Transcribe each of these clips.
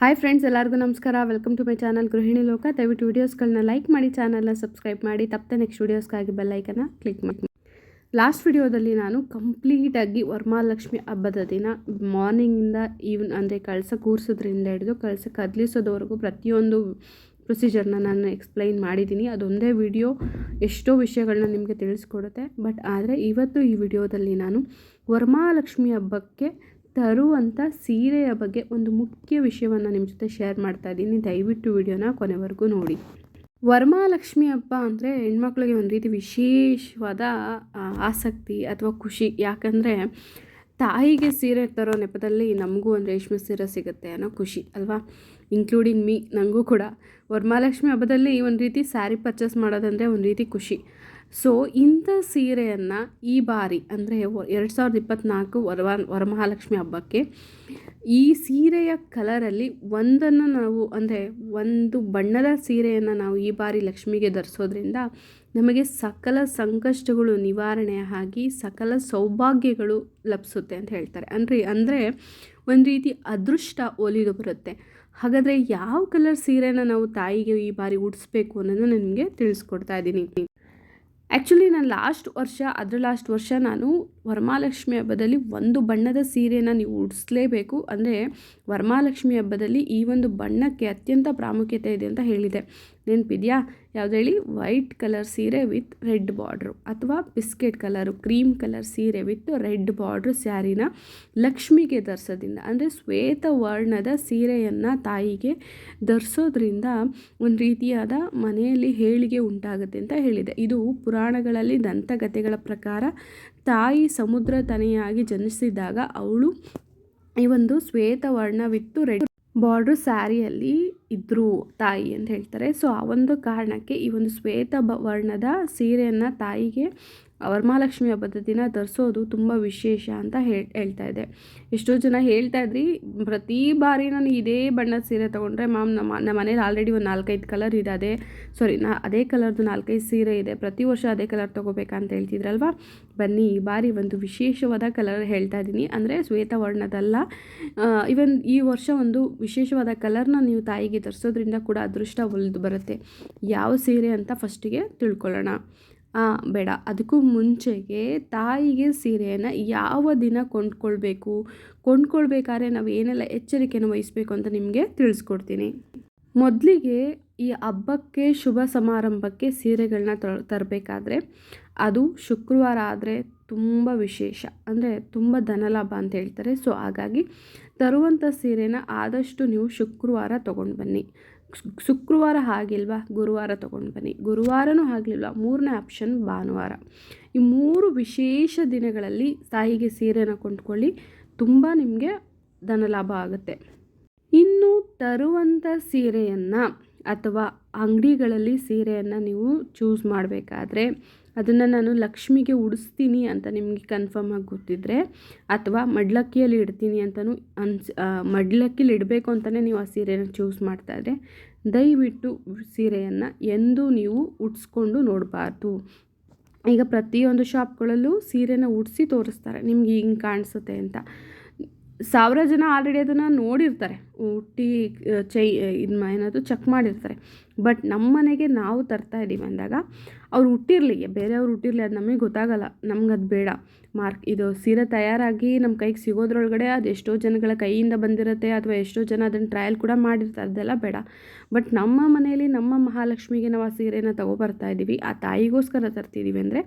Hi friends ಎಲ್ಲರಿಗೂ ನಮಸ್ಕಾರ. Welcome to my channel ಗೃಹಿಣಿ ಲೋಕ. ದಯವಿಟ್ಟು ವೀಡಿಯೋಸ್ಗಳನ್ನ ಲೈಕ್ ಮಾಡಿ ಚಾನಲ್ನ ಸಬ್ಸ್ಕ್ರೈಬ್ ಮಾಡಿ. ತಪ್ಪದೆ ನೆಕ್ಸ್ಟ್ ವೀಡಿಯೋಸ್ಗಾಗಿ ಬೆಲ್ಲೈಕನ್ನು ಕ್ಲಿಕ್ ಮಾಡಿ. ಲಾಸ್ಟ್ ವಿಡಿಯೋದಲ್ಲಿ ನಾನು ಕಂಪ್ಲೀಟಾಗಿ ವರಮಹಾಲಕ್ಷ್ಮಿ ಹಬ್ಬದ ದಿನ ಮಾರ್ನಿಂಗಿಂದ ಈವ್ನ್ ಅಂದರೆ ಕಳಸ ಕೂರಿಸೋದ್ರಿಂದ ಹಿಡಿದು ಕಳಸ ಕದಲಿಸೋದವರೆಗೂ ಪ್ರತಿಯೊಂದು ಪ್ರೊಸೀಜರ್ನ ನಾನು ಎಕ್ಸ್ಪ್ಲೈನ್ ಮಾಡಿದ್ದೀನಿ. ಅದೊಂದೇ ವಿಡಿಯೋ ಎಷ್ಟೋ ವಿಷಯಗಳನ್ನ ನಿಮಗೆ ತಿಳಿಸ್ಕೊಡುತ್ತೆ. ಬಟ್ ಆದರೆ ಇವತ್ತು ಈ ವಿಡಿಯೋದಲ್ಲಿ ನಾನು ವರಮಹಾಲಕ್ಷ್ಮಿ ಹಬ್ಬಕ್ಕೆ ತರುವಂಥ ಸೀರೆಯ ಬಗ್ಗೆ ಒಂದು ಮುಖ್ಯ ವಿಷಯವನ್ನು ನಿಮ್ಮ ಜೊತೆ ಶೇರ್ ಮಾಡ್ತಾ ಇದ್ದೀನಿ. ದಯವಿಟ್ಟು ವಿಡಿಯೋನ ಕೊನೆವರೆಗೂ ನೋಡಿ. ವರಮಹಾಲಕ್ಷ್ಮಿ ಹಬ್ಬ ಅಂದರೆ ಹೆಣ್ಮಕ್ಳಿಗೆ ಒಂದು ರೀತಿ ವಿಶೇಷವಾದ ಆಸಕ್ತಿ ಅಥವಾ ಖುಷಿ. ಯಾಕಂದರೆ ತಾಯಿಗೆ ಸೀರೆ ತರೋ ನೆಪದಲ್ಲಿ ನಮಗೂ ಒಂದು ರೇಷ್ಮೆ ಸೀರೆ ಸಿಗುತ್ತೆ ಅನ್ನೋ ಖುಷಿ, ಅಲ್ವಾ? ಇನ್ಕ್ಲೂಡಿಂಗ್ ಮೀ ನನಗೂ ಕೂಡ. ವರಮಹಾಲಕ್ಷ್ಮಿ ಹಬ್ಬದಲ್ಲಿ ಒಂದು ರೀತಿ ಸ್ಯಾರಿ ಪರ್ಚೇಸ್ ಮಾಡೋದಂದರೆ ಒಂದು ರೀತಿ ಖುಷಿ. ಸೊ ಇಂಥ ಸೀರೆಯನ್ನು ಈ ಬಾರಿ, ಅಂದರೆ ಎರಡು ಸಾವಿರದ ಇಪ್ಪತ್ತ್ನಾಲ್ಕು ವರವಾನ್ ವರಮಹಾಲಕ್ಷ್ಮಿ ಹಬ್ಬಕ್ಕೆ, ಈ ಸೀರೆಯ ಕಲರಲ್ಲಿ ಒಂದನ್ನು ನಾವು, ಅಂದರೆ ಒಂದು ಬಣ್ಣದ ಸೀರೆಯನ್ನು ನಾವು ಈ ಬಾರಿ ಲಕ್ಷ್ಮಿಗೆ ಧರಿಸೋದ್ರಿಂದ ನಮಗೆ ಸಕಲ ಸಂಕಷ್ಟಗಳು ನಿವಾರಣೆ ಆಗಿ ಸಕಲ ಸೌಭಾಗ್ಯಗಳು ಲಭಿಸುತ್ತೆ ಅಂತ ಹೇಳ್ತಾರೆ. ಅಂದರೆ ಅಂದರೆ ಒಂದು ರೀತಿ ಅದೃಷ್ಟ ಒಲಿದು ಬರುತ್ತೆ. ಹಾಗಾದರೆ ಯಾವ ಕಲರ್ ಸೀರೆನ ನಾವು ತಾಯಿಗೆ ಈ ಬಾರಿ ಉಡಿಸ್ಬೇಕು ಅನ್ನೋದನ್ನು ನಿಮಗೆ ತಿಳಿಸ್ಕೊಡ್ತಾ ಇದ್ದೀನಿ. ಆ್ಯಕ್ಚುಲಿ ನಾನು ಲಾಸ್ಟ್ ವರ್ಷ ಅದರ ಲಾಸ್ಟ್ ವರ್ಷ ನಾನು ವರಮಹಾಲಕ್ಷ್ಮಿ ಹಬ್ಬದಲ್ಲಿ ಒಂದು ಬಣ್ಣದ ಸೀರೆಯನ್ನು ನೀವು ಉಡಿಸ್ಲೇಬೇಕು ಅಂದರೆ ವರಮಹಾಲಕ್ಷ್ಮಿ ಹಬ್ಬದಲ್ಲಿ ಈ ಒಂದು ಬಣ್ಣಕ್ಕೆ ಅತ್ಯಂತ ಪ್ರಾಮುಖ್ಯತೆ ಇದೆ ಅಂತ ಹೇಳಿದೆ. ನೆನಪಿದೆಯಾ? ಯಾವ್ದು ಹೇಳಿ? ವೈಟ್ ಕಲರ್ ಸೀರೆ ವಿತ್ ರೆಡ್ ಬಾರ್ಡ್ರು ಅಥವಾ ಬಿಸ್ಕೆಟ್ ಕಲರು, ಕ್ರೀಮ್ ಕಲರ್ ಸೀರೆ ವಿತ್ ರೆಡ್ ಬಾರ್ಡ್ರ್ ಸ್ಯಾರಿನ ಲಕ್ಷ್ಮಿಗೆ ಧರಿಸೋದ್ರಿಂದ, ಅಂದರೆ ಶ್ವೇತ ವರ್ಣದ ಸೀರೆಯನ್ನು ತಾಯಿಗೆ ಧರಿಸೋದ್ರಿಂದ ಒಂದು ರೀತಿಯಾದ ಮನೆಯಲ್ಲಿ ಹೇಳಿಗೆ ಉಂಟಾಗುತ್ತೆ ಅಂತ ಹೇಳಿದೆ. ಇದು ಪುರಾಣಗಳಲ್ಲಿ ದಂತಕಥೆಗಳ ಪ್ರಕಾರ ತಾಯಿ ಸಮುದ್ರ ತನೆಯಾಗಿ ಜನಿಸಿದಾಗ ಅವಳು ಈ ಒಂದು ಶ್ವೇತ ವರ್ಣವಿತ್ತು ರೆಡ್ ಬಾರ್ಡ್ರ್ ಸ್ಯಾರಿಯಲ್ಲಿ ಇದ್ದರು ತಾಯಿ ಅಂತ ಹೇಳ್ತಾರೆ. ಸೊ ಆ ಒಂದು ಕಾರಣಕ್ಕೆ ಈ ಒಂದು ಶ್ವೇತ ಬ ವರ್ಣದ ಸೀರೆಯನ್ನು ತಾಯಿಗೆ ವರಮಹಾಲಕ್ಷ್ಮಿ ಹಬ್ಬದ ದಿನ ಧರಿಸೋದು ತುಂಬ ವಿಶೇಷ ಅಂತ ಹೇಳಿ, ಹೇಳ್ತಾ ಇದೆ. ಎಷ್ಟೋ ಜನ ಹೇಳ್ತಾ ಇದ್ರಿ, ಪ್ರತಿ ಬಾರಿ ನಾನು ಇದೇ ಬಣ್ಣದ ಸೀರೆ ತೊಗೊಂಡ್ರೆ ಮ್ಯಾಮ್ ನಮ್ಮ ನಮ್ಮ ಮನೇಲಿ ಆಲ್ರೆಡಿ ಒಂದು ನಾಲ್ಕೈದು ಕಲರ್ ಇದೆ ಅದೇ ಸಾರಿ ನಾ, ಅದೇ ಕಲರ್ದು ನಾಲ್ಕೈದು ಸೀರೆ ಇದೆ, ಪ್ರತಿ ವರ್ಷ ಅದೇ ಕಲರ್ ತೊಗೋಬೇಕಂತ ಹೇಳ್ತಿದ್ರಲ್ವಾ? ಬನ್ನಿ, ಈ ಬಾರಿ ಒಂದು ವಿಶೇಷವಾದ ಕಲರ್ ಹೇಳ್ತಾ ಇದ್ದೀನಿ ಅಂದರೆ ಶ್ವೇತ ವರ್ಣದಲ್ಲ ಇವನ್ ಈ ವರ್ಷ ಒಂದು ವಿಶೇಷವಾದ ಕಲರ್ನ ನೀವು ತಾಯಿಗೆ ಧರಿಸೋದ್ರಿಂದ ಕೂಡ ಅದೃಷ್ಟ ಒಲಿದು ಬರುತ್ತೆ. ಯಾವ ಸೀರೆ ಅಂತ ಫಸ್ಟಿಗೆ ತಿಳ್ಕೊಳ್ಳೋಣ. ಬೇಡ. ಅದಕ್ಕೂ ಮುಂಚೆಗೆ ತಾಯಿಗೆ ಸೀರೆಯನ್ನು ಯಾವ ದಿನ ಕೊಂಡ್ಕೊಳ್ಬೇಕು? ಕೊಂಡ್ಕೊಳ್ಬೇಕಾದ್ರೆ ನಾವು ಏನೆಲ್ಲ ಎಚ್ಚರಿಕೆಯನ್ನು ವಹಿಸ್ಬೇಕು ಅಂತ ನಿಮಗೆ ತಿಳಿಸ್ಕೊಡ್ತೀನಿ. ಮೊದಲಿಗೆ ಈ ಹಬ್ಬಕ್ಕೆ, ಶುಭ ಸಮಾರಂಭಕ್ಕೆ ಸೀರೆಗಳನ್ನ ತರಬೇಕಾದ್ರೆ ಅದು ಶುಕ್ರವಾರ ಆದರೆ ತುಂಬ ವಿಶೇಷ. ಅಂದರೆ ತುಂಬ ಧನಲಾಭ ಅಂತ ಹೇಳ್ತಾರೆ. ಸೊ, ಹಾಗಾಗಿ ತರುವಂಥ ಸೀರೆನ ಆದಷ್ಟು ನೀವು ಶುಕ್ರವಾರ ತೊಗೊಂಡು ಬನ್ನಿ. ಶುಕ್ರವಾರ ಆಗಿಲ್ವಾ ಗುರುವಾರ ತೊಗೊಂಡು ಬನ್ನಿ. ಗುರುವಾರನೂ ಆಗಲಿಲ್ವಾ ಮೂರನೇ ಆಪ್ಷನ್ ಭಾನುವಾರ. ಈ ಮೂರು ವಿಶೇಷ ದಿನಗಳಲ್ಲಿ ತಾಯಿಗೆ ಸೀರೆನ ಕೊಂಡ್ಕೊಳ್ಳಿ. ತುಂಬ ನಿಮಗೆ ಧನಲಾಭ ಆಗುತ್ತೆ. ಇನ್ನು ತರುವಂಥ ಸೀರೆಯನ್ನು ಅಥವಾ ಅಂಗಡಿಗಳಲ್ಲಿ ಸೀರೆಯನ್ನು ನೀವು ಚೂಸ್ ಮಾಡಬೇಕಾದ್ರೆ ಅದನ್ನು ನಾನು ಲಕ್ಷ್ಮಿಗೆ ಉಡಿಸ್ತೀನಿ ಅಂತ ನಿಮಗೆ ಕನ್ಫರ್ಮ್ ಆಗಿ ಗೊತ್ತಿದ್ದರೆ ಅಥವಾ ಮಡ್ಲಕ್ಕಿಯಲ್ಲಿ ಇಡ್ತೀನಿ ಅಂತಲೂ ಅನ್ಸ್ ಮಡ್ಲಕ್ಕಿಲಿ ಇಡಬೇಕು ಅಂತಲೇ ನೀವು ಆ ಸೀರೆನ ಚೂಸ್ ಮಾಡ್ತಾಯಿದ್ರೆ ದಯವಿಟ್ಟು ಸೀರೆಯನ್ನು ಎಂದೂ ನೀವು ಉಡ್ಸ್ಕೊಂಡು ನೋಡಬಾರ್ದು. ಈಗ ಪ್ರತಿಯೊಂದು ಶಾಪ್ಗಳಲ್ಲೂ ಸೀರೆನ ಉಡಿಸಿ ತೋರಿಸ್ತಾರೆ, ನಿಮ್ಗೆ ಹಿಂಗೆ ಕಾಣಿಸುತ್ತೆ ಅಂತ. ಸಾವಿರ ಜನ ಆಲ್ರೆಡಿ ಅದನ್ನು ನೋಡಿರ್ತಾರೆ. ಊಟಿ ಚೈ ಇದು ಏನಾದರೂ ಚೆಕ್ ಮಾಡಿರ್ತಾರೆ. ಬಟ್ ನಮ್ಮ ಮನೆಗೆ ನಾವು ತರ್ತಾ ಇದ್ದೀವಿ ಅಂದಾಗ, ಅವ್ರು ಹುಟ್ಟಿರಲಿ, ಬೇರೆಯವ್ರು ಹುಟ್ಟಿರಲಿ, ಅದು ನಮಗೆ ಗೊತ್ತಾಗಲ್ಲ. ನಮ್ಗೆ ಅದು ಬೇಡ. ಮಾರ್ಕ್, ಇದು ಸೀರೆ ತಯಾರಾಗಿ ನಮ್ಮ ಕೈಗೆ ಸಿಗೋದ್ರೊಳಗಡೆ ಅದು ಎಷ್ಟೋ ಜನಗಳ ಕೈಯಿಂದ ಬಂದಿರುತ್ತೆ ಅಥವಾ ಎಷ್ಟೋ ಜನ ಅದನ್ನು ಟ್ರಯಲ್ ಕೂಡ ಮಾಡಿರ್ತಾರೆ. ಅದೆಲ್ಲ ಬೇಡ. ಬಟ್ ನಮ್ಮ ಮನೆಯಲ್ಲಿ ನಮ್ಮ ಮಹಾಲಕ್ಷ್ಮಿಗೆ ನಾವು ಆ ಸೀರೆನ ತೊಗೊಬರ್ತಾ ಇದ್ದೀವಿ ಆ ತಾಯಿಗೋಸ್ಕರ ತರ್ತಿದ್ದೀವಿ ಅಂದರೆ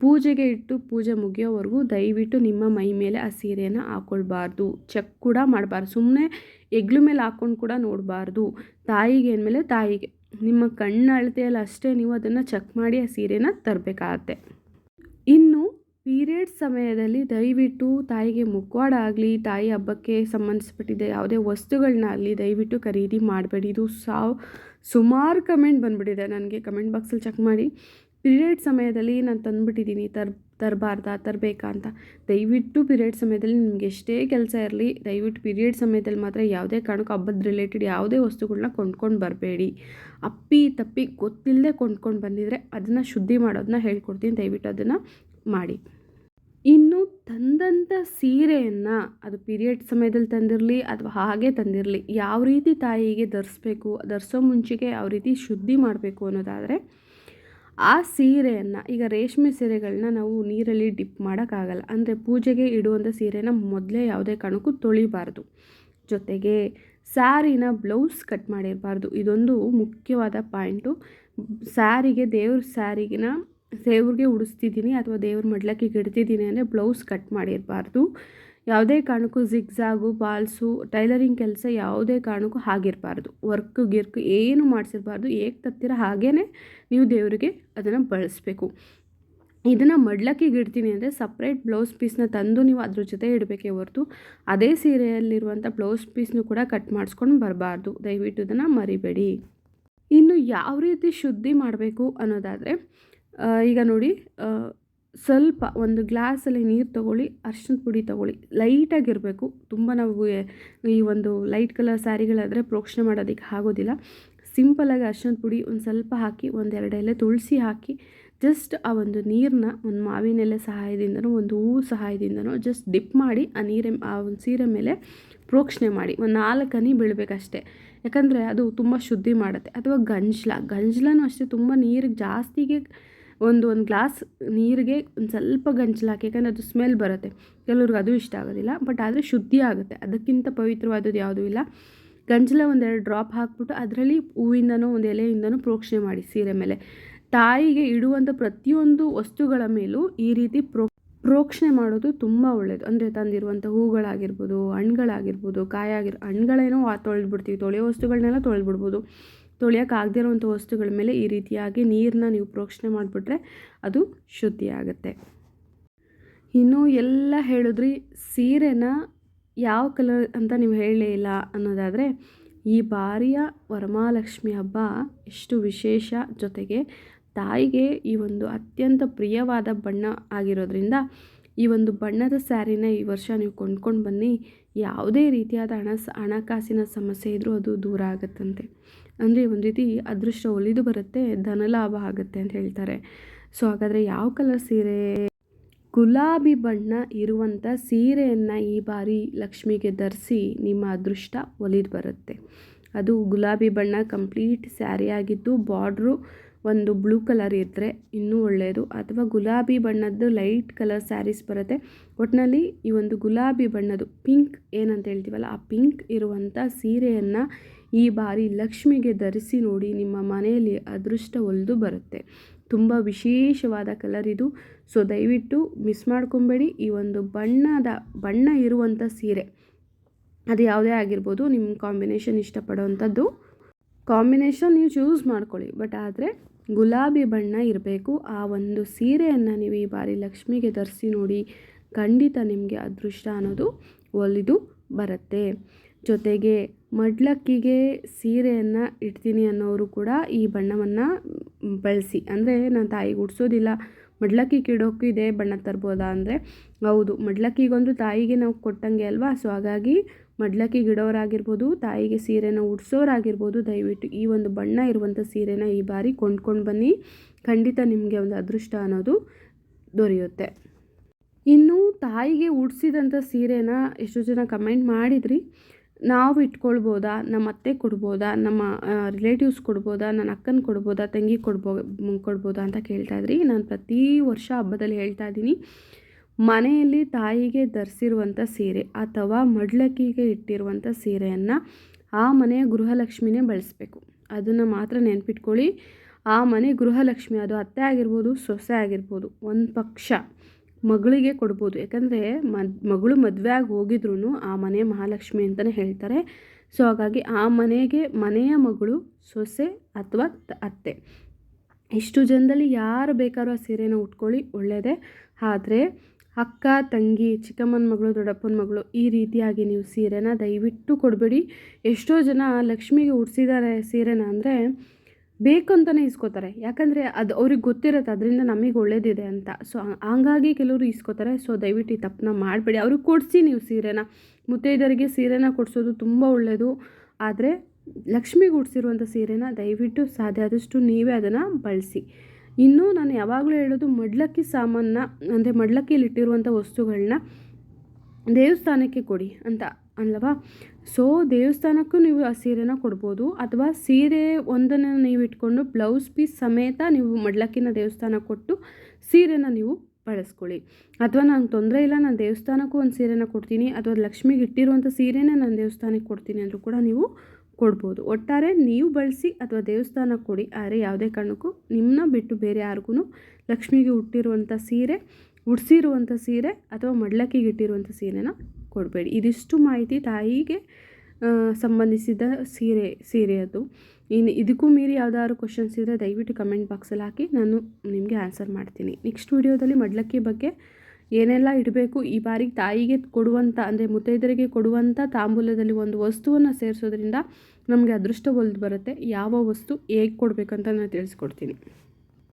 ಪೂಜೆಗೆ ಇಟ್ಟು ಪೂಜೆ ಮುಗಿಯೋವರೆಗೂ ದಯವಿಟ್ಟು ನಿಮ್ಮ ಮೈ ಮೇಲೆ ಆ ಸೀರೆಯನ್ನು ಹಾಕ್ಕೊಳ್ಬಾರ್ದು ಚೆಕ್ ಕೂಡ ಮಾಡಬಾರ್ದು. ಸುಮ್ಮನೆ ಹೆಗ್ಲು ಮೇಲೆ ಹಾಕ್ಕೊಂಡು ಕೂಡ ನೋಡಬಾರ್ದು. ತಾಯಿಗೆ ಅಂದಮೇಲೆ ತಾಯಿಗೆ. ನಿಮ್ಮ ಕಣ್ಣು ಅಳತೆಯಲ್ಲಿ ಅಷ್ಟೇ ನೀವು ಅದನ್ನು ಚೆಕ್ ಮಾಡಿ ಆ ಸೀರೆನ ತರಬೇಕಾಗತ್ತೆ. ಇನ್ನು ಪೀರಿಯಡ್ ಸಮಯದಲ್ಲಿ ದಯವಿಟ್ಟು ತಾಯಿಗೆ ಮುಕ್ವಾಡಾಗಲಿ ತಾಯಿ ಹಬ್ಬಕ್ಕೆ ಸಂಬಂಧಿಸ್ಬಿಟ್ಟಿದೆ ಯಾವುದೇ ವಸ್ತುಗಳನ್ನಾಗಲಿ ದಯವಿಟ್ಟು ಖರೀದಿ ಮಾಡಬೇಡಿ. ಇದು ಸಾವು, ಸುಮಾರು ಕಮೆಂಟ್ ಬಂದುಬಿಟ್ಟಿದೆ. ನನಗೆ ಕಮೆಂಟ್ ಬಾಕ್ಸಲ್ಲಿ ಚೆಕ್ ಮಾಡಿ. ಪಿರಿಯಡ್ ಸಮಯದಲ್ಲಿ ನಾನು ತಂದುಬಿಟ್ಟಿದ್ದೀನಿ ತರ್, ತರಬಾರ್ದಾ, ತರಬೇಕಾ ಅಂತ. ದಯವಿಟ್ಟು ಪಿರಿಯಡ್ ಸಮಯದಲ್ಲಿ ನಿಮ್ಗೆ ಎಷ್ಟೇ ಕೆಲಸ ಇರಲಿ, ದಯವಿಟ್ಟು ಪಿರಿಯಡ್ ಸಮಯದಲ್ಲಿ ಮಾತ್ರ ಯಾವುದೇ ಕಾರಣಕ್ಕೂ ಹಬ್ಬದ ರಿಲೇಟೆಡ್ ಯಾವುದೇ ವಸ್ತುಗಳನ್ನ ಕೊಂಡ್ಕೊಂಡು ಬರಬೇಡಿ. ಅಪ್ಪಿ ತಪ್ಪಿ ಗೊತ್ತಿಲ್ಲದೆ ಕೊಂಡ್ಕೊಂಡು ಬಂದಿದ್ರೆ ಅದನ್ನು ಶುದ್ಧಿ ಮಾಡೋದನ್ನ ಹೇಳ್ಕೊಡ್ತೀನಿ, ದಯವಿಟ್ಟು ಅದನ್ನು ಮಾಡಿ. ಇನ್ನು ತಂದಂಥ ಸೀರೆಯನ್ನು ಅದು ಪಿರಿಯಡ್ ಸಮಯದಲ್ಲಿ ತಂದಿರಲಿ ಅಥವಾ ಹಾಗೆ ತಂದಿರಲಿ, ಯಾವ ರೀತಿ ತಾಯಿಗೆ ಧರಿಸ್ಬೇಕು, ಧರಿಸೋ ಮುಂಚೆಗೆ ಯಾವ ರೀತಿ ಶುದ್ಧಿ ಮಾಡಬೇಕು ಅನ್ನೋದಾದರೆ ಆ ಸೀರೆಯನ್ನು, ಈಗ ರೇಷ್ಮೆ ಸೀರೆಗಳನ್ನ ನಾವು ನೀರಲ್ಲಿ ಡಿಪ್ ಮಾಡೋಕ್ಕಾಗಲ್ಲ. ಅಂದರೆ ಪೂಜೆಗೆ ಇಡುವಂಥ ಸೀರೆನ ಮೊದಲೇ ಯಾವುದೇ ಕಾರಣಕ್ಕೂ ತೊಳಿಬಾರ್ದು. ಜೊತೆಗೆ ಸ್ಯಾರಿನ ಬ್ಲೌಸ್ ಕಟ್ ಮಾಡಿರಬಾರ್ದು. ಇದೊಂದು ಮುಖ್ಯವಾದ ಪಾಯಿಂಟು. ಸ್ಯಾರಿಗೆ ದೇವ್ರ ಸ್ಯಾರಿಗಿನ, ದೇವ್ರಿಗೆ ಉಡಿಸ್ತಿದ್ದೀನಿ ಅಥವಾ ದೇವ್ರ ಮಡ್ಲಕ್ಕಿಗೆ ಇಡ್ತಿದ್ದೀನಿ ಅಂದರೆ ಬ್ಲೌಸ್ ಕಟ್ ಮಾಡಿರಬಾರ್ದು. ಯಾವುದೇ ಕಾರಣಕ್ಕೂ ಜಿಗ್ಸಾಗು ಬಾಲ್ಸು ಟೈಲರಿಂಗ್ ಕೆಲಸ ಯಾವುದೇ ಕಾರಣಕ್ಕೂ ಆಗಿರಬಾರ್ದು ವರ್ಕ್, ಗಿರ್ಕ್ ಏನು ಮಾಡಿಸಿರಬಾರ್ದು ಹೇಗೆ ತತ್ತಿರ ಹಾಗೇ ನೀವು ದೇವರಿಗೆ ಅದನ್ನು ಬಳಸಬೇಕು. ಇದನ್ನು ಮಡ್ಲಕ್ಕಿಗೆ ಇಡ್ತೀನಿ ಅಂದರೆ ಸಪ್ರೇಟ್ ಬ್ಲೌಸ್ ಪೀಸ್ನ ತಂದು ನೀವು ಅದ್ರ ಜೊತೆ ಇಡಬೇಕೇ ಹೊರತು ಅದೇ ಸೀರೆಯಲ್ಲಿರುವಂಥ ಬ್ಲೌಸ್ ಪೀಸ್ನು ಕೂಡ ಕಟ್ ಮಾಡಿಸ್ಕೊಂಡು ಬರಬಾರ್ದು. ದಯವಿಟ್ಟು ಇದನ್ನು ಮರಿಬೇಡಿ. ಇನ್ನು ಯಾವ ರೀತಿ ಶುದ್ಧಿ ಮಾಡಬೇಕು ಅನ್ನೋದಾದರೆ ಈಗ ನೋಡಿ ಸ್ವಲ್ಪ ಒಂದು ಗ್ಲಾಸಲ್ಲಿ ನೀರು ತೊಗೊಳ್ಳಿ ಅರ್ಶಿನ ಪುಡಿ ತೊಗೊಳ್ಳಿ. ಲೈಟಾಗಿರಬೇಕು ತುಂಬ ನಾವು ಈ ಒಂದು ಲೈಟ್ ಕಲರ್ ಸ್ಯಾರಿಗಳಾದರೆ ಪ್ರೋಕ್ಷಣೆ ಮಾಡೋದಕ್ಕೆ ಆಗೋದಿಲ್ಲ. ಸಿಂಪಲಾಗಿ ಅರ್ಶಿನ ಪುಡಿ ಒಂದು ಸ್ವಲ್ಪ ಹಾಕಿ ಒಂದೆರಡು ಎಲೆ ತುಳಸಿ ಹಾಕಿ, ಜಸ್ಟ್ ಆ ಒಂದು ನೀರನ್ನ ಒಂದು ಮಾವಿನ ಎಲೆ ಸಹಾಯದಿಂದನೋ, ಒಂದು ಹೂವು ಸಹಾಯದಿಂದನೋ ಜಸ್ಟ್ ಡಿಪ್ ಮಾಡಿ, ಆ ನೀರ ಆ ಒಂದು ಸೀರೆ ಮೇಲೆ ಪ್ರೋಕ್ಷಣೆ ಮಾಡಿ. ಒಂದು ನಾಲ್ಕು ಹನಿ ಬೀಳಬೇಕಷ್ಟೇ. ಯಾಕಂದರೆ ಅದು ತುಂಬ ಶುದ್ಧಿ ಮಾಡುತ್ತೆ. ಅಥವಾ ಗಂಜ್ಲ, ಗಂಜ್ಲನೂ ಅಷ್ಟೇ ತುಂಬ ನೀರಿಗೆ ಜಾಸ್ತಿಗೆ ಒಂದು ಒಂದು ಗ್ಲಾಸ್ ನೀರಿಗೆ ಒಂದು ಸ್ವಲ್ಪ ಗಂಜಲ ಹಾಕಿ, ಯಾಕಂದರೆ ಅದು ಸ್ಮೆಲ್ ಬರುತ್ತೆ. ಕೆಲವ್ರಿಗೆ ಅದು ಇಷ್ಟ ಆಗೋದಿಲ್ಲ ಬಟ್ ಆದರೆ ಶುದ್ಧಿ ಆಗುತ್ತೆ. ಅದಕ್ಕಿಂತ ಪವಿತ್ರವಾದದ್ದು ಯಾವುದೂ ಇಲ್ಲ. ಗಂಜಲ ಒಂದೆರಡು ಡ್ರಾಪ್ ಹಾಕ್ಬಿಟ್ಟು ಅದರಲ್ಲಿ ಹೂವಿಂದನೋ, ಒಂದು ಎಲೆಯಿಂದನೋ ಪ್ರೋಕ್ಷಣೆ ಮಾಡಿ ಸೀರೆ ಮೇಲೆ. ತಾಯಿಗೆ ಇಡುವಂಥ ಪ್ರತಿಯೊಂದು ವಸ್ತುಗಳ ಮೇಲೂ ಈ ರೀತಿ ಪ್ರೋ, ಪ್ರೋಕ್ಷಣೆ ಮಾಡೋದು ತುಂಬ ಒಳ್ಳೆಯದು ಅಂದರೆ ತಂದಿರುವಂಥ ಹೂಗಳಾಗಿರ್ಬೋದು ಹಣ್ಗಳಾಗಿರ್ಬೋದು ಕಾಯಾಗಿರ್ ಹಣ್ಗಳೇನೋ ತೊಳೆದ್ಬಿಡ್ತೀವಿ, ತೊಳೆಯೋ ವಸ್ತುಗಳನ್ನೆಲ್ಲ ತೊಳೆದ್ಬಿಡ್ಬೋದು. ತೊಳೆಯೋಕೆ ಇರೋವಂಥ ವಸ್ತುಗಳ ಮೇಲೆ ಈ ರೀತಿಯಾಗಿ ನೀರನ್ನ ನೀವು ಪ್ರೋಕ್ಷಣೆ ಮಾಡಿಬಿಟ್ರೆ ಅದು ಶುದ್ಧಿ ಆಗುತ್ತೆ ಇನ್ನು ಎಲ್ಲ ಹೇಳಿದ್ರಿ, ಸೀರೆನ ಯಾವ ಕಲರ್ ಅಂತ ನೀವು ಹೇಳಲೇ ಇಲ್ಲ ಅನ್ನೋದಾದರೆ, ಈ ಬಾರಿಯ ವರಮಹಾಲಕ್ಷ್ಮಿ ಹಬ್ಬ ಎಷ್ಟು ವಿಶೇಷ ಜೊತೆಗೆ ತಾಯಿಗೆ ಈ ಒಂದು ಅತ್ಯಂತ ಪ್ರಿಯವಾದ ಬಣ್ಣ ಆಗಿರೋದ್ರಿಂದ, ಈ ಒಂದು ಬಣ್ಣದ ಸ್ಯಾರಿನ ಈ ವರ್ಷ ನೀವು ಕೊಂಡ್ಕೊಂಡು ಬನ್ನಿ. ಯಾವುದೇ ರೀತಿಯಾದ ಹಣ ಹಣಕಾಸಿನ ಸಮಸ್ಯೆ ಇದ್ದರೂ ಅದು ದೂರ ಆಗುತ್ತಂತೆ. ಅಂದರೆ ಒಂದು ರೀತಿ ಅದೃಷ್ಟ ಒಲಿದು ಬರುತ್ತೆ, ಧನಲಾಭ ಆಗುತ್ತೆ ಅಂತ ಹೇಳ್ತಾರೆ. ಸೊ ಹಾಗಾದರೆ ಯಾವ ಕಲರ್ ಸೀರೆ? ಗುಲಾಬಿ ಬಣ್ಣ ಇರುವಂಥ ಸೀರೆಯನ್ನು ಈ ಬಾರಿ ಲಕ್ಷ್ಮಿಗೆ ಧರಿಸಿ ನಿಮ್ಮ ಅದೃಷ್ಟ ಒಲಿದು ಬರುತ್ತೆ. ಅದು ಗುಲಾಬಿ ಬಣ್ಣ ಕಂಪ್ಲೀಟ್ ಸ್ಯಾರಿ ಆಗಿದ್ದು ಬಾರ್ಡ್ರು ಒಂದು ಬ್ಲೂ ಕಲರ್ ಇದ್ದರೆ ಇನ್ನೂ ಒಳ್ಳೆಯದು ಅಥವಾ ಗುಲಾಬಿ ಬಣ್ಣದ್ದು ಲೈಟ್ ಕಲರ್ ಸ್ಯಾರೀಸ್ ಬರುತ್ತೆ. ಒಟ್ಟಿನಲ್ಲಿ ಈ ಒಂದು ಗುಲಾಬಿ ಬಣ್ಣದ್ದು ಪಿಂಕ್ ಏನಂತ ಹೇಳ್ತೀವಲ್ಲ, ಆ ಪಿಂಕ್ ಇರುವಂಥ ಸೀರೆಯನ್ನು ಈ ಬಾರಿ ಲಕ್ಷ್ಮಿಗೆ ಧರಿಸಿ ನೋಡಿ ನಿಮ್ಮ ಮನೆಯಲ್ಲಿ ಅದೃಷ್ಟ ಒಲಿದು ಬರುತ್ತೆ. ತುಂಬ ವಿಶೇಷವಾದ ಕಲರ್ ಇದು. ಸೊ ದಯವಿಟ್ಟು ಮಿಸ್ ಮಾಡ್ಕೊಬೇಡಿ. ಈ ಒಂದು ಬಣ್ಣದ, ಬಣ್ಣ ಇರುವಂಥ ಸೀರೆ, ಅದು ಯಾವುದೇ ಆಗಿರ್ಬೋದು, ನಿಮ್ಮ ಕಾಂಬಿನೇಷನ್ ಇಷ್ಟಪಡೋವಂಥದ್ದು. ಕಾಂಬಿನೇಷನ್ ನೀವು ಚೂಸ್ ಮಾಡ್ಕೊಳ್ಳಿ. ಬಟ್ ಆದರೆ, ಗುಲಾಬಿ ಬಣ್ಣ ಇರಬೇಕು. ಆ ಒಂದು ಸೀರೆಯನ್ನು ನೀವು ಈ ಬಾರಿ ಲಕ್ಷ್ಮಿಗೆ ಧರಿಸಿ ನೋಡಿ ಖಂಡಿತ ನಿಮಗೆ ಅದೃಷ್ಟ ಅನ್ನೋದು ಒಲಿದು ಬರುತ್ತೆ. ಜೊತೆಗೆ ಮಡ್ಲಕ್ಕಿಗೆ ಸೀರೆಯನ್ನು ಇಡ್ತೀನಿ ಅನ್ನೋರು ಕೂಡ ಈ ಬಣ್ಣವನ್ನು ಬಳಸಿ. ಅಂದರೆ ನನ್ನ ತಾಯಿಗೆ ಉಡ್ಸೋದಿಲ್ಲ. ಮಡ್ಲಕ್ಕಿಗೆ ಇಡೋಕ್ಕೂ ಇದೇ ಬಣ್ಣ ತರ್ಬೋದಾ ಅಂದರೆ? ಹೌದು, ಮಡ್ಲಕ್ಕಿಗೊಂದು ತಾಯಿಗೆ ನಾವು ಕೊಟ್ಟಂಗೆ ಅಲ್ವಾ? ಸೊ ಹಾಗಾಗಿ ಮಡ್ಲಕ್ಕಿ ಇಡೋರಾಗಿರ್ಬೋದು, ತಾಯಿಗೆ ಸೀರೆನ ಉಡ್ಸೋರಾಗಿರ್ಬೋದು, ದಯವಿಟ್ಟು ಈ ಒಂದು ಬಣ್ಣ ಇರುವಂಥ ಸೀರೆನ ಈ ಬಾರಿ ಕೊಂಡ್ಕೊಂಡು ಬನ್ನಿ. ಖಂಡಿತ ನಿಮಗೆ ಒಂದು ಅದೃಷ್ಟ ಅನ್ನೋದು ದೊರೆಯುತ್ತೆ. ಇನ್ನು ತಾಯಿಗೆ ಉಡ್ಸಿದಂಥ ಸೀರೆನ ಎಷ್ಟು ಜನ ಕಮೆಂಟ್ ಮಾಡಿದ್ರಿ. ನಾವು ಇಟ್ಕೊಳ್ಬೋದಾ? ನಮ್ಮ ಅತ್ತೆ ಕೊಡ್ಬೋದಾ? ನಮ್ಮ ರಿಲೇಟಿವ್ಸ್ ಕೊಡ್ಬೋದಾ? ನನ್ನ ಅಕ್ಕನ ಕೊಡ್ಬೋದಾ? ತಂಗಿ ಕೊಡ್ಬೋ, ಕೊಡ್ಬೋದಾ ಅಂತ ಕೇಳ್ತಾ ಇದ್ರಿ. ನಾನು ಪ್ರತಿ ವರ್ಷ ಹಬ್ಬದಲ್ಲಿ ಹೇಳ್ತಾ ಇದ್ದೀನಿ, ಮನೆಯಲ್ಲಿ ತಾಯಿಗೆ ಧರಿಸಿರುವಂಥ ಸೀರೆ ಅಥವಾ ಮಡ್ಲಕ್ಕಿಗೆ ಇಟ್ಟಿರುವಂಥ ಸೀರೆಯನ್ನು ಆ ಮನೆಯ ಗೃಹಲಕ್ಷ್ಮಿನೇ ಬಳಸಬೇಕು. ಅದನ್ನು ಮಾತ್ರ ನೆನ್ಪಿಟ್ಕೊಳ್ಳಿ. ಆ ಮನೆ ಗೃಹಲಕ್ಷ್ಮಿ ಅದು ಅತ್ತೆ ಆಗಿರ್ಬೋದು, ಸೊಸೆ ಆಗಿರ್ಬೋದು, ಒಂದು ಪಕ್ಷ. ಮಗಳಿಗೆ ಕೊಡ್ಬೋದು. ಯಾಕಂದರೆ ಮದ್, ಮಗಳು ಮದುವೆ ಆಗಿ ಹೋಗಿದ್ರು ಆ ಮನೆ ಮಹಾಲಕ್ಷ್ಮಿ ಅಂತಲೇ ಹೇಳ್ತಾರೆ. ಸೊ ಹಾಗಾಗಿ ಆ ಮನೆಗೆ, ಮನೆಯ ಮಗಳು ಸೊಸೆ ಅಥವಾ ಅತ್ತೆ. ಇಷ್ಟು ಜನದಲ್ಲಿ ಯಾರು ಬೇಕಾದ್ರೂ ಆ ಸೀರೆನ ಉಟ್ಕೊಳ್ಳಿ ಒಳ್ಳೆಯದೇ ಆದರೆ ಅಕ್ಕ, ತಂಗಿ, ಚಿಕ್ಕಮ್ಮನ ಮಗಳು, ದೊಡ್ಡಪ್ಪನ ಮಗಳು ಈ ರೀತಿಯಾಗಿ ನೀವು ಸೀರೆನ ದಯವಿಟ್ಟು ಕೊಡಬೇಡಿ. ಎಷ್ಟೋ ಜನ ಲಕ್ಷ್ಮಿಗೆ ಉಡ್ಸಿದ್ದಾರೆ ಸೀರೆನ ಅಂದರೆ ಬೇಕು ಅಂತಲೇ ಇಸ್ಕೋತಾರೆ. ಯಾಕಂದರೆ ಅದು ಅವ್ರಿಗೆ ಗೊತ್ತಿರುತ್ತೆ, ಅದರಿಂದ ನಮಗೆ ಒಳ್ಳೇದಿದೆ ಅಂತ. ಸೊ ಹಂಗಾಗಿ ಕೆಲವರು ಇಸ್ಕೋತಾರೆ. ಸೊ ದಯವಿಟ್ಟು ಈ ತಪ್ಪನ್ನ ಮಾಡಬೇಡಿ. ಅವ್ರಿಗೆ ಕೊಡಿಸಿ ನೀವು ಸೀರೆನ. ಮುತ್ತೈದರಿಗೆ ಸೀರೆನ ಕೊಡಿಸೋದು ತುಂಬ ಒಳ್ಳೆಯದು ಆದರೆ ಲಕ್ಷ್ಮಿಗೆ ಉಡ್ಸಿರುವಂಥ ಸೀರೆನ ದಯವಿಟ್ಟು ಸಾಧ್ಯ ಆದಷ್ಟು ನೀವೇ ಅದನ್ನು ಬಳಸಿ. ಇನ್ನೂ ನಾನು ಯಾವಾಗಲೂ ಹೇಳೋದು, ಮಡ್ಲಕ್ಕಿ ಸಾಮಾನ ಅಂದರೆ ಮಡ್ಲಕ್ಕಿಯಲ್ಲಿ ಇಟ್ಟಿರುವಂಥ ವಸ್ತುಗಳನ್ನ ದೇವಸ್ಥಾನಕ್ಕೆ ಕೊಡಿ ಅಂತ. ಅಲ್ಲವಾ? ಸೊ ದೇವಸ್ಥಾನಕ್ಕೂ ನೀವು ಆ ಸೀರೆನ ಕೊಡ್ಬೋದು. ಅಥವಾ ಸೀರೆ ಒಂದನ್ನು ನೀವು ಇಟ್ಕೊಂಡು ಬ್ಲೌಸ್ ಪೀಸ್ ಸಮೇತ ನೀವು ಮಡ್ಲಕ್ಕಿನ ದೇವಸ್ಥಾನ ಕೊಟ್ಟು ಸೀರೆನ ನೀವು ಬಳಸ್ಕೊಳ್ಳಿ. ಅಥವಾ ನಂಗೆ ತೊಂದರೆ ಇಲ್ಲ, ನಾನು ದೇವಸ್ಥಾನಕ್ಕೂ ಒಂದು ಸೀರೆನ ಕೊಡ್ತೀನಿ. ಅಥವಾ ಲಕ್ಷ್ಮಿಗೆ ಇಟ್ಟಿರುವಂಥ ಸೀರೆನೇ ನಾನು ದೇವಸ್ಥಾನಕ್ಕೆ ಕೊಡ್ತೀನಿ ಅಂದರೂ ಕೂಡ ನೀವು ಕೊಡ್ಬೋದು. ಒಟ್ಟಾರೆ ನೀವು ಬಳಸಿ ಅಥವಾ ದೇವಸ್ಥಾನಕ್ಕೆ ಕೊಡಿ. ಆದರೆ ಯಾವುದೇ ಕಾರಣಕ್ಕೂ ನಿಮ್ಮನ್ನ ಬಿಟ್ಟು ಬೇರೆ ಯಾರಿಗೂ ಲಕ್ಷ್ಮಿಗೆ ಹುಟ್ಟಿರುವಂಥ ಸೀರೆ ಉಡ್ಸಿರುವಂಥ ಸೀರೆ ಅಥವಾ ಮಡ್ಲಕ್ಕಿಗೆ ಇಟ್ಟಿರುವಂಥ ಸೀರೆನ ಕೊಡಬೇಡಿ. ಇದಿಷ್ಟು ಮಾಹಿತಿ ತಾಯಿಗೆ ಸಂಬಂಧಿಸಿದ ಸೀರೆ, ಸೀರೆಯದು. ಇನ್ನು ಇದಕ್ಕೂ ಮೀರಿ ಯಾವ್ದಾದ್ರು ಕ್ವಶನ್ಸ್ ಇದ್ದರೆ ದಯವಿಟ್ಟು ಕಮೆಂಟ್ ಬಾಕ್ಸಲ್ಲಿ ಹಾಕಿ ನಾನು ನಿಮಗೆ ಆನ್ಸರ್ ಮಾಡ್ತೀನಿ. ನೆಕ್ಸ್ಟ್ ವಿಡಿಯೋದಲ್ಲಿ ಮಡ್ಲಕ್ಕಿ ಬಗ್ಗೆ ಏನೆಲ್ಲ ಇಡಬೇಕು? ಈ ಬಾರಿಗೆ ತಾಯಿಗೆ ಕೊಡುವಂಥ ಅಂದರೆ ಮುತ್ತೈದರಿಗೆ ಕೊಡುವಂಥ ತಾಂಬೂಲದಲ್ಲಿ ಒಂದು ವಸ್ತುವನ್ನು ಸೇರಿಸೋದ್ರಿಂದ ನಮಗೆ ಅದೃಷ್ಟ ಒಲ್ದು ಬರುತ್ತೆ. ಯಾವ ವಸ್ತು ಹೇಗೆ ಕೊಡಬೇಕಂತ ನಾನು ತಿಳಿಸ್ಕೊಡ್ತೀನಿ.